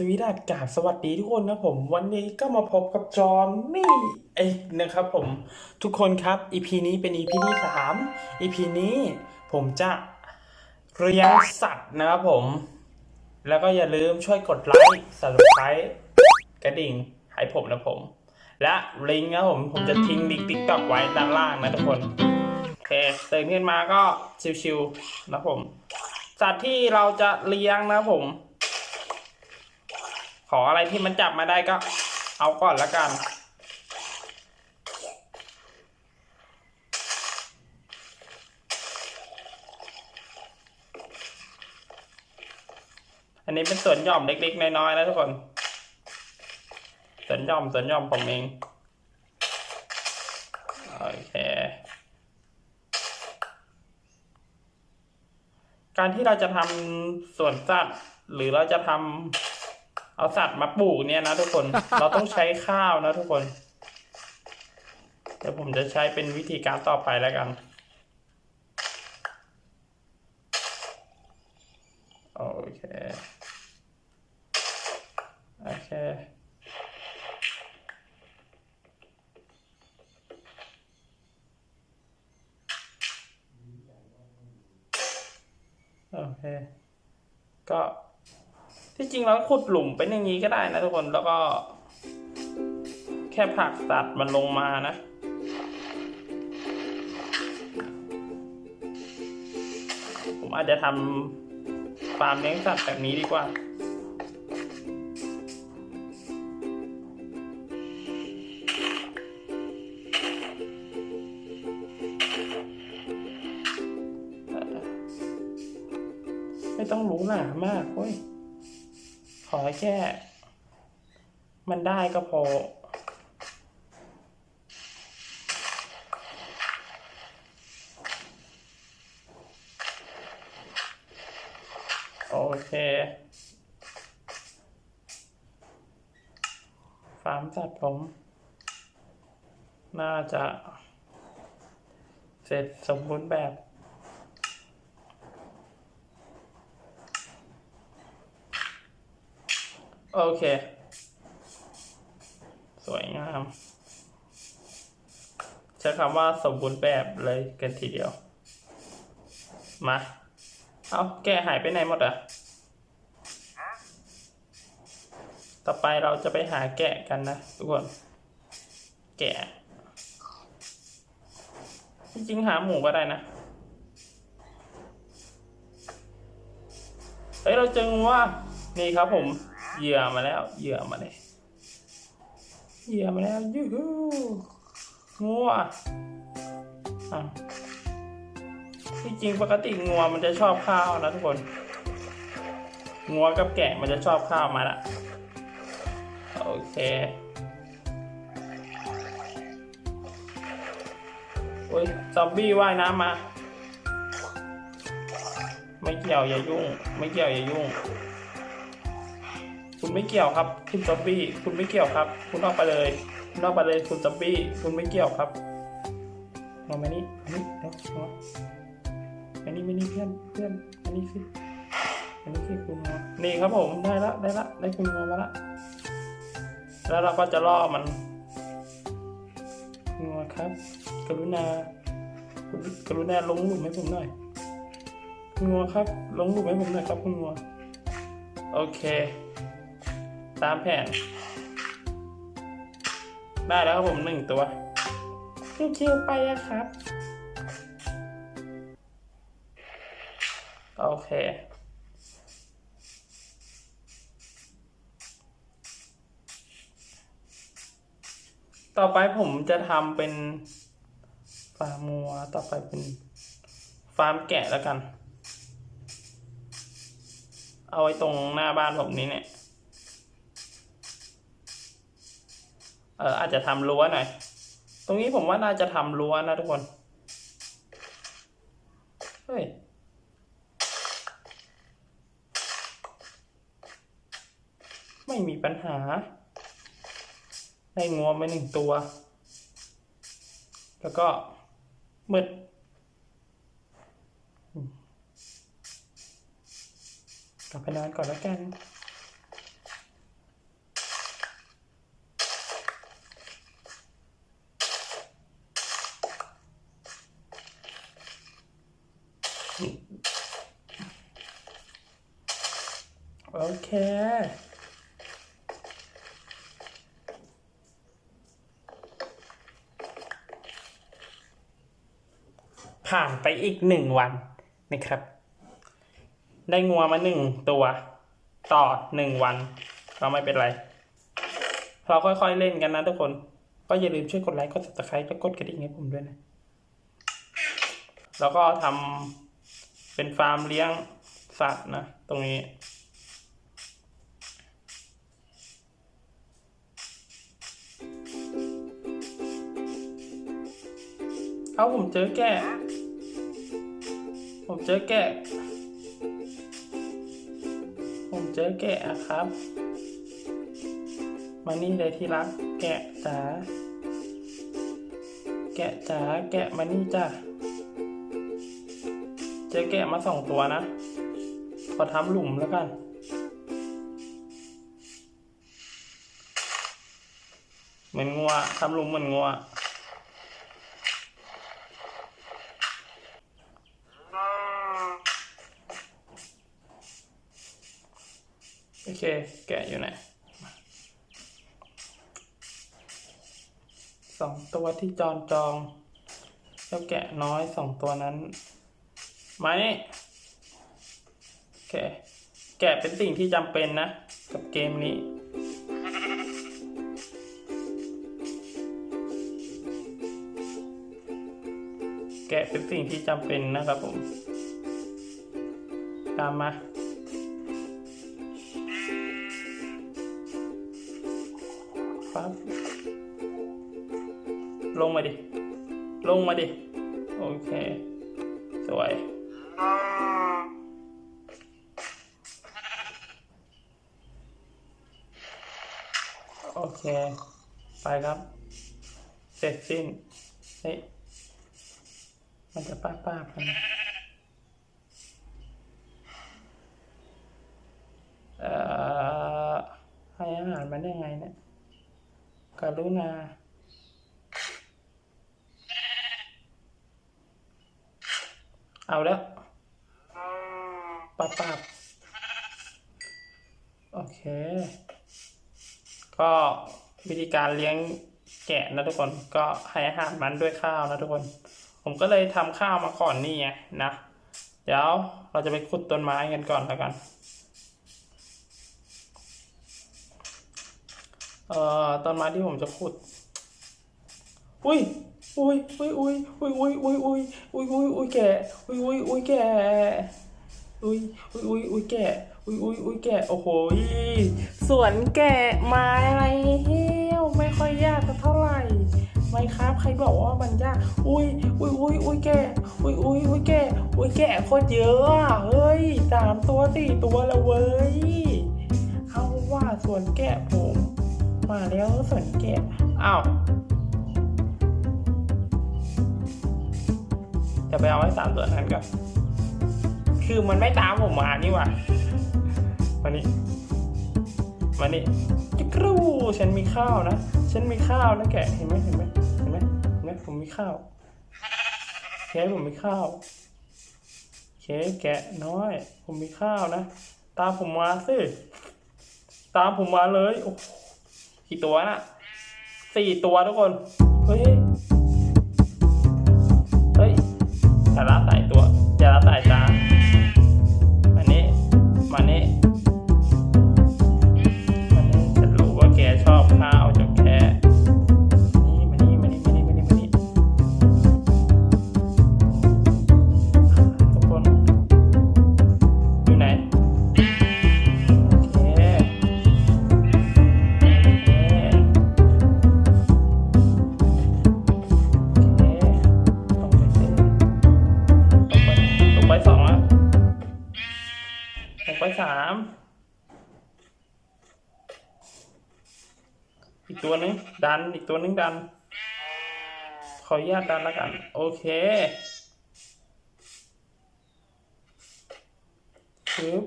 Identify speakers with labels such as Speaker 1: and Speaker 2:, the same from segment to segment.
Speaker 1: สวีดัสกาบสวัสดีทุกคนนะผมวันนี้ก็มาพบกับจอนนี่เองนะครับผมทุกคนครับ EP นี้เป็น EP ที่สาม EP นี้ผมจะเลี้ยงสัตว์นะครับผม แล้วก็อย่าลืมช่วยกดไลค์ subscribe กระดิ่งให้ผมนะผม และลิงก์นะผมผมจะทิ้งลิงก์ติ๊กต็อกไว้ด้านล่างนะทุกคนโอเคตื่นขึ้นมาก็ชิวๆนะผม สัตว์ที่เราจะเลี้ยงนะผม ขออะไรที่มันจับมาได้ก็เอาก่อนละกัน อันนี้เป็นส่วนหย่อมเล็กๆ น้อยๆนะทุกคนส่วนหย่อมส่วนหย่อมผมเอง โอเค การที่เราจะทำส่วนสัตว์หรือเราจะทำ เอาสัตว์มาปลูกเนี่ยนะทุกคน เราต้องใช้ข้าวนะทุกคน เดี๋ยวผมจะใช้เป็นวิธีการต่อไปแล้วกัน โอเค โอเคโอเค ก็ ที่จริงเราขุดหลุมเป็นอย่างนี้ก็ได้นะทุกคนแล้วก็ แค่ผักสัตว์มันลงมานะผมอาจจะทำฟาร์มเลี้ยงสัตว์แบบนี้ดีกว่า ไม่ต้องหรูหรามากเว้ย อแค่ มันได้ก็พอ โอเคฟาร์มสัตว์ผม น่าจะ เสร็จสมบูรณ์แบบ โอเค สวยงาม ใช้คำว่าสมบูรณ์แบบเลยกันทีเดียว มา เอาแกะหายไปไหนหมดอะ ต่อไปเราจะไปหาแกะกันนะทุกคน แกะ จริงๆหาหมูก็ได้นะเฮ้ยเราเจองูว่า นี่ครับผม เหยื่อมาแล้ว เหยื่อมาเลยเหยื่อมาแล้วยูฮูงัวอะที่จริงปกติงัวมันจะชอบข้าวนะทุกคน งัวกับแกะมันจะชอบข้าวมาละโอเคโอ้ยซอมบี้ว่ายน้ำมา ไม่เกี่ยวอย่ายุ่ง ไม่เกี่ยวอย่ายุ่ง คุณไม่เกี่ยวครับ คุณซอมบี้ คุณไม่เกี่ยวครับ คุณออกไปเลย คุณออกไปเลย คุณซอมบี้ คุณไม่เกี่ยวครับมามานี่มานี่เดี๋ยวมาอันนี้ไม่นี่เพื่อน เพื่อน อันนี้สิอันนี้คือคุณงัวนี่ครับผม ได้ละ ได้ละ ได้คุณงัวมาละ แล้วเราก็จะล่อมันงัวครับ กรุณา กรุณาลงหลุมให้ผมหน่อย คุณงัวครับ ลงหลุมให้ผมหน่อยครับคุณงัวโอเค ตามแผนได้แล้วครับผมหนึ่งตัวคิวๆไปอะครับ โอเคต่อไปผมจะทำเป็นฟาร์มมัว ต่อไปเป็นฟาร์มแกะแล้วกัน เอาไว้ตรงหน้าบ้านผมนี้เนี่ย เอออาจจะทำรั้วหน่อย ตรงนี้ผมว่าน่าจะทำรั้วนะทุกคน เฮ้ย ไม่มีปัญหา ได้งวมาหนึ่งตัว แล้วก็มืดกลับไปนอนก่อนแล้วกัน โอเคผ่านไปอีกหนึ่งวันนะครับ ได้งัวมาหนึ่งตัว ต่อหนึ่งวัน ก็ไม่เป็นไร เราค่อยๆเล่นกันนะทุกคน ก็อย่าลืมช่วยกดไลค์กด subscribe และกดกระดิ่งให้ผมด้วยนะ แล้วก็ทำ เป็นฟาร์มเลี้ยงสัตว์นะ ตรงนี้เอาผมเจอแกะ ผมเจอแกะ ผมเจอแกะอะครับ มานี่เลยที่รัก แกะจ๋า แกะจ๋า แกะมานี่จ้ะ เจอแกะมาสองตัวนะขอทำหลุมแล้วกัน เหมือนงัวทำหลุมเหมือนงัวโอเค แกะอยู่ไหนสองตัวที่จอนจองเจ้าแกะน้อยสองตัวนั้น มานี่โอเค แกะเป็นสิ่งที่จำเป็นนะ กับเกมนี้ แกะเป็นสิ่งที่จำเป็นนะครับผม ตามมาปั๊บลงมาดิ ลงมาดิ โอเค สวย โอเคไปครับ เสร็จสิ้นเฮ้ยมันจะป้าป้าๆกันะเอ่อให้อาหารมันได้ไงเนี่ยกรุณาเอาแล้วปับปับโอเค ก็วิธีการเลี้ยงแกะนะทุกคนก็ให้อาหารมันด้วยข้าวนะทุกคน ผมก็เลยทำข้าวมาก่อนนี่ไงนะเดี๋ยวเราจะไปขุดต้นไม้กันก่อนแล้วกันเอ่อต้นไม้ที่ผมจะขุด อุ้ยอุ้ยอุ้ยอุ้ยอุ้ยอุ้ยอุ้ยอุ้ยอุ้ยอุ้ยอุ้ยแกะอุ้ยอุ้ยอุ้ยแกะ อุ้ยอุ้ยอุ้ยอุ้ยแกะอุ้ยอุ้ยอุ้ยแกะโอ้โหสวนแกะไม้อะไรเฮ้วไม่ค่อยยากเท่าไหร่ไม่ครับใครบอกว่ามันยากอุ้ยอุ้ยอุ้ยอุ้ยแกะอุ้ยอุ้ยอุ้ยแกะอุ้ยแกะโคตรเยอะอะเฮ้ยสามตัวสี่ตัวแล้วเว้ยเอาว่าสวนแกะผม มาแล้วสวนแกะอ้าวจะไปเอาไว้สามตัวนั้นก่อน คือมันไม่ตามผมมานี่ว่ามานี่มานี่จิกรูฉันมีข้าวนะ ฉันมีข้าวนะแกะเห็นไหมเห็นไหมเห็นไหมเห็นไหมผมมีข้าวเคผมมีข้าวเคแกะน้อย ผมมีข้าวนะ ตามผมมาสิ ตามผมมาเลยโอ้โหกี่ตัวน่ะสี่ตัวทุกคน เฮ้ย เฮ้ยอย่าละสายตัวอย่าละสายตา ดันอีกตัวนึงดัน ขออนุญาตดันแล้วกัน โอเคชึบ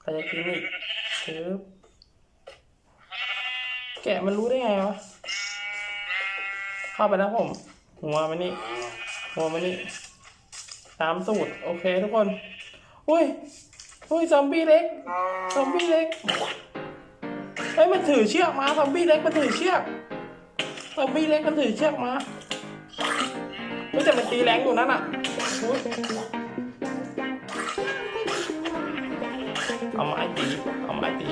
Speaker 1: ใครจะกินอีกชึบแกะมันรู้ได้ไงวะ เข้าไปแล้วผม หัวมันนี่ หัวมันนี่ ตามสูตร โอเคทุกคน อุ้ย อุ้ย ซอมบี้เล็ก ซอมบี้เล็ก เฮ้ยมันถือเชือกมาซอมบี้เล็กมันถือเชือกซอมบี้เล็กมันถือเชือกมาเฮ้ยแต่มันตีแรงอยู่นั่นอะอุ๊ยเอาไม้ตีเอาไม้ตี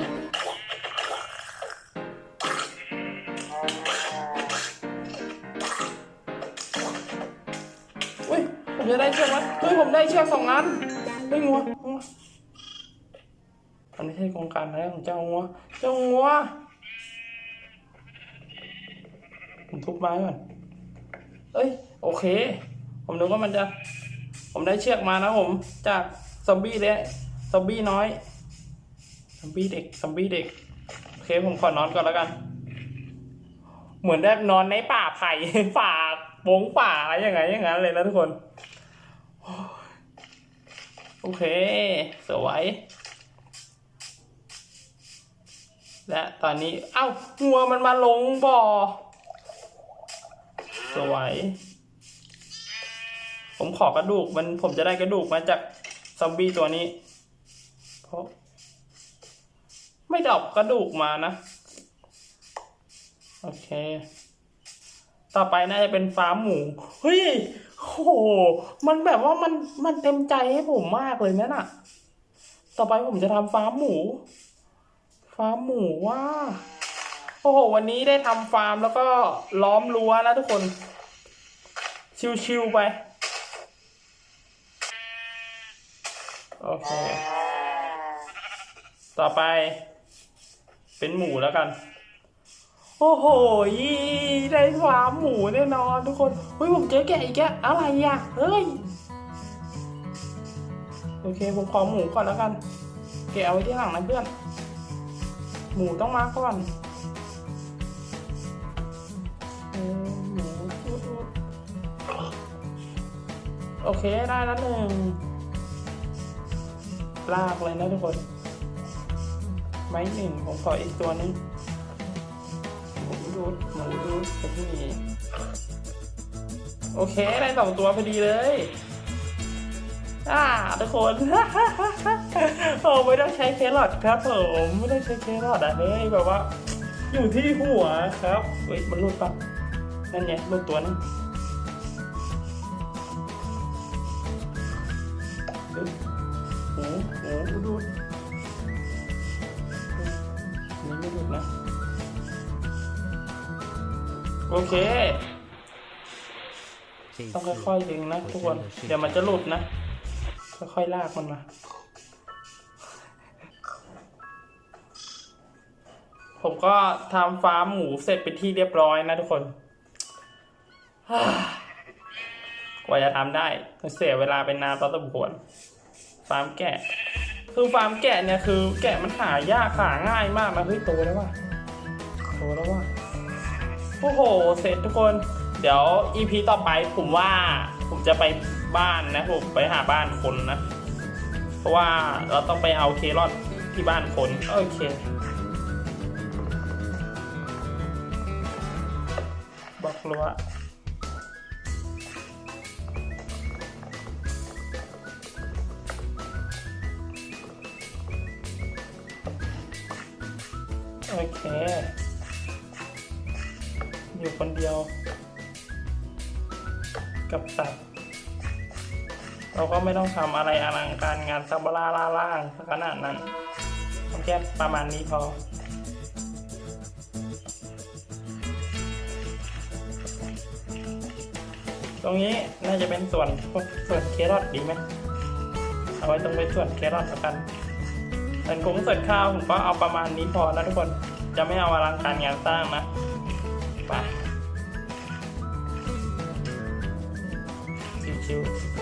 Speaker 1: อุ้ยผมจะได้เชือกมั้ยเฮ้ยผมได้เชือกสองอันเฮ้ยงัว งัวอันนี้ใช่โครงการอะไรของเจ้างัว เจ้างัว ผมทุบไม้ก่อน เอ้ย โอเค ผมนึกว่ามันจะ ผมได้เชือกมานะผม จากซอมบี้เลยซอมบี้น้อย ซอมบี้เด็ก ซอมบี้เด็ก โอเค ผมขอนอนก่อนแล้วกัน เหมือนได้นอนในป่าไผ่ ป่าวงป่าอะไรอย่างไงอย่างนั้นเลยนะทุกคน โอเค สวย และตอนนี้ เอ้างัวมันมาลงบ่อ สวย ผมขอกระดูกมันผมจะได้กระดูกมาจากซอมบี้ตัวนี้เพราะไม่ดอกกระดูกมานะ โอเค ต่อไปน่าจะเป็นฟาร์มหมู เฮ้ยโอ้โหมันแบบว่ามันมันเต็มใจให้ผมมากเลยนะน่ะ ต่อไปผมจะทำฟาร์มหมู ฟาร์มหมูว่าโอ้โห วันนี้ได้ทำฟาร์มแล้วก็ล้อมรั้วนะทุกคน ชิวๆไป โอเค ต่อไป เป็นหมูแล้วกัน โอ้โหยี่ได้ฟาร์มหมูแน่นอนทุกคนเฮ้ยผมเจอแกะอีกแกะอะไรอะ เฮ้ย โอเค ผมขอหมูก่อนแล้วกัน แกะเอาไว้ที่หลังนะเพื่อน หมูต้องมาก่อนหมูดูดโอเคได้แล้วหนึ่งลากเลยนะทุกคน ไม้หนึ่งผมขออีกตัวนึงหมูดูดหมูดูดกับที่นี่โอเค ได้สองตัวพอดีเลย อ่าทุกคน โอ้ไม่ต้องใช้แครอทครับผมไม่ต้องใช้แครอทอะเฮ้ยแบบว่า อยู่ที่หัวครับเฮ้ยมันหลุดปะนั่นไงหลุดตัวนึงดูหมูหดูนี่ไม่หลุดนะ โอเคต้องค่อยๆดึงนะทุกคนเดี๋ยวมันจะหลุดนะ ค่อยๆลากมันมา ผมก็ทำฟาร์มหมูเสร็จเป็นที่เรียบร้อยนะทุกคน กว่าจะทำได้เสียเวลาเป็นนานพอสมควร ฟาร์มแกะ คือฟาร์มแกะเนี่ยคือ แกะมันหายากหาง่ายมากนะเฮ้ยโตแล้วว่ะโตแล้วว่ะโอ้โห เสร็จทุกคน เดี๋ยว EP ต่อไปผมว่าผมจะไป บ้านนะผมไปหาบ้านคนนะ เพราะว่าเราต้องไปเอาเครอทที่บ้านคนโอเคบอกรัวโอเค อยู่คนเดียว กับสัตว์ เราก็ไม่ต้องทำอะไรอลังการงานซับลาล่าล่างขนาดนั้นเอาแค่ประมาณนี้พอตรงนี้น่าจะเป็นส่วนส่วนเครอทดีไหมเอาไว้ตรงไปส่วนเครอทแล้วกันส่วนกุ้งส่วนข้าวผมก็เอาประมาณนี้พอนะทุกคนจะไม่เอาอลังการงานสร้างนะไปชิวๆ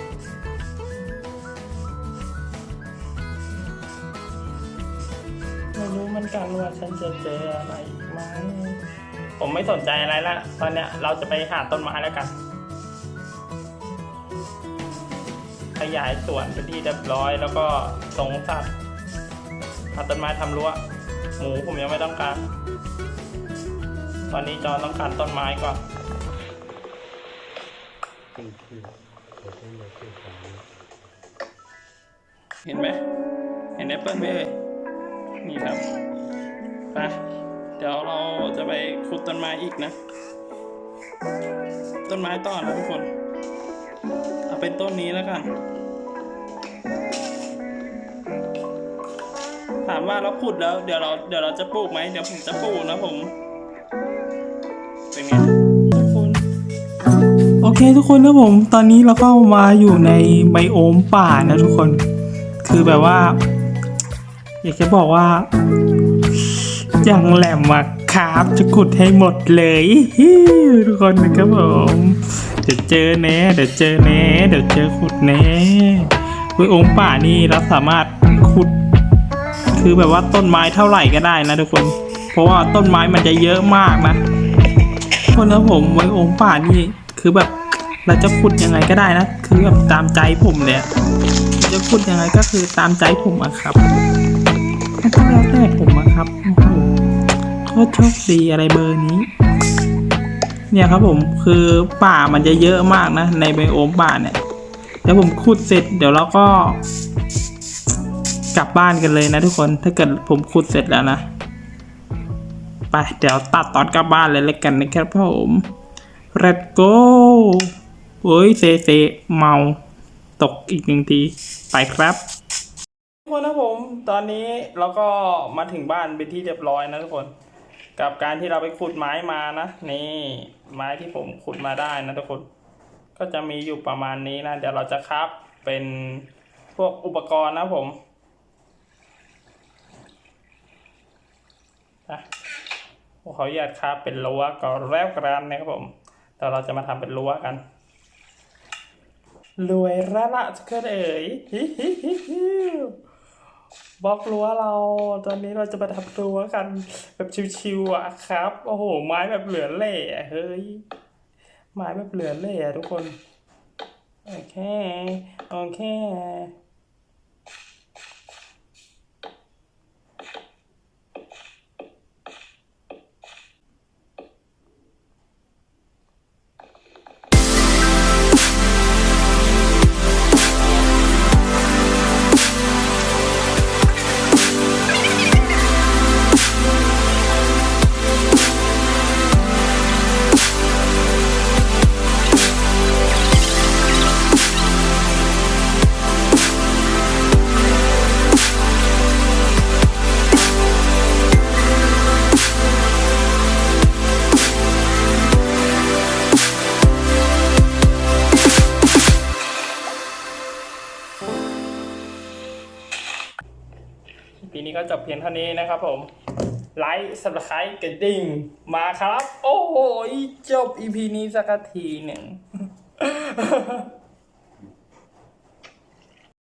Speaker 1: รู้เหมันกันว่าฉันจะเจออะไรอีกไหมผมไม่สนใจอะไรละตอนเนี้ยเราจะไปหาต้นไม้แล้วกัน ขยายสวนเป็นที่เรียบร้อย แล้วก็สงสัตว์หาต้นไม้ทำรั้วหมูผมยังไม่ต้องการ ตอนนี้จอต้องการต้นไม้ก่อน
Speaker 2: เขาต้องมาช่วยกัน
Speaker 1: เห็นไหมเห็นแอปเปิลไหมเอ่ย นี่ครับไปเดี๋ยวเราจะไปขุดต้นไม้อีกนะ ต้นไม้ต่อนะทุกคน เอาเป็นต้นนี้แล้วกัน ถามว่าเราขุดแล้วเดี๋ยวเราเดี๋ยวเราจะปลูกไหมเดี๋ยวผมจะปลูกนะผมเป็นไงทุกคนโอเคทุกคนนะผม ตอนนี้เราก็มาอยู่ในไบโอมป่านะทุกคน คือแบบว่า อยากจะบอกว่า อย่างแหลมอะครับจะขุดให้หมดเลยทุกคนนะครับผมเดี๋ยวเจอแน่เดี๋ยวเจอแน่เดี๋ยวเจอขุดแน่ไบโอมป่านี่เราสามารถขุด คือแบบว่าต้นไม้เท่าไหร่ก็ได้นะทุกคน เพราะว่าต้นไม้มันจะเยอะมากนะคนนะผมไว้องค์ป่านี่คือแบบเราจะขุดยังไงก็ได้นะ คือแบบตามใจผมเลยจะขุดยังไงก็คือตามใจผมอะครับ ครับโคตรโชคดีอะไรเบอร์นี้ เนี่ยครับผมคือป่ามันจะเยอะมากนะ ในไบโอมป่าเนี่ยเดี๋ยวผมขุดเสร็จเดี๋ยวเราก็ กลับบ้านกันเลยนะทุกคนถ้าเกิดผมขุดเสร็จแล้วนะไปเดี๋ยวตัดตอนกลับบ้านเลยแล้วกันนะครับผม Let's go โอ้ยเซเซเมา ตกอีกหนึ่งที ไปครับ คนนะผม ตอนนี้เราก็มาถึงบ้านเป็นที่เรียบร้อยนะทุกคน กับการที่เราไปขุดไม้มานะนี่ไม้ที่ผมขุดมาได้นะทุกคน ก็จะมีอยู่ประมาณนี้นะเดี๋ยวเราจะครับเป็นพวกอุปกรณ์นะผมอะเขาอยากคาบเป็นรั้วก็แล้วกันนะครับผมแต่เราจะมาทำเป็นรั้วกันรวยระละทุกคนเอ๋ยฮิฮิฮิฮิ บล็อกรั้วเรา ตอนนี้เราจะมาทำรั้วกันแบบชิวๆอะครับ โอ้โห ไม้แบบเหลือเล่ะเฮ้ย ไม้แบบเหลือเล่อะทุกคน โอเค โอเค จบเพียงเท่านี้นะครับผม ไลค์สับสไครต์กระดิ่งมาครับ โอ้โห จบ EP นี้สักทีหนึ่ง